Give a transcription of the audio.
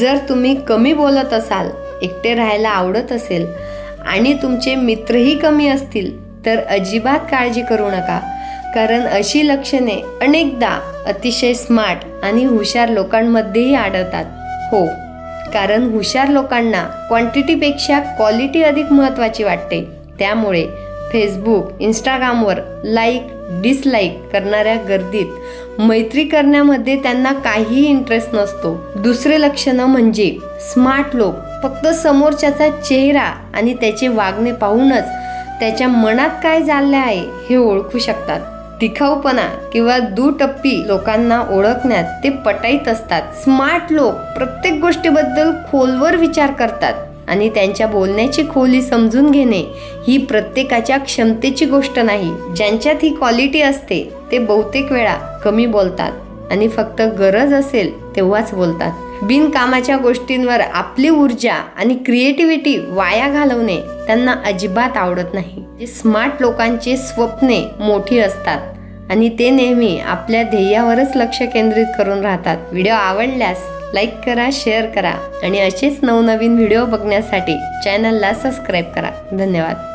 जर तुम्ही कमी बोलत असाल एकटे राहायला आवडत असेल आणि तुमचे मित्रही कमी असतील तर अजिबात काळजी करू नका. कारण अशी लक्षणे अनेकदा अतिशय स्मार्ट आणि हुशार लोकांमध्येही आढळतात. हो कारण हुशार लोकांना क्वांटिटीपेक्षा क्वालिटी अधिक महत्त्वाची वाटते. त्यामुळे फेसबुक इंस्टाग्रामवर लाईक डिसलाईक करणाऱ्या गर्दीत मैत्री करण्यामध्ये त्यांना काहीही इंटरेस्ट नसतो. दुसरे लक्षणं म्हणजे स्मार्ट लोक. फक्त समोरच्याचा चेहरा आणि त्याचे वागणे पाहूनच त्याच्या मनात काय चालले आहे हे ओळखू शकतात. दिखाऊपणा किंवा दुटप्पी लोकांना ओळखण्यात ते पटाईत असतात. स्मार्ट लोक प्रत्येक गोष्टीबद्दल खोलवर विचार करतात. आणि त्यांच्या बोलण्याची खोली समजून घेणे ही प्रत्येकाच्या क्षमतेची गोष्ट नाही. ज्यांच्यात ही क्वालिटी असते ते बहुतेक वेळा कमी बोलतात आणि फक्त गरज असेल तेव्हाच बोलतात. बिनकामाच्या गोष्टींवर आपली ऊर्जा आणि क्रिएटिव्हिटी वाया घालवणे त्यांना अजिबात आवडत नाही. स्मार्ट लोकांचे स्वप्ने मोठी असतात आणि ते नेहमी आपल्या ध्येयावरच लक्ष केंद्रित करून राहतात. व्हिडिओ आवडल्यास लाईक करा शेअर करा आणि असेच नवनवीन व्हिडिओ बघण्यासाठी चॅनलला सबस्क्राईब करा. धन्यवाद.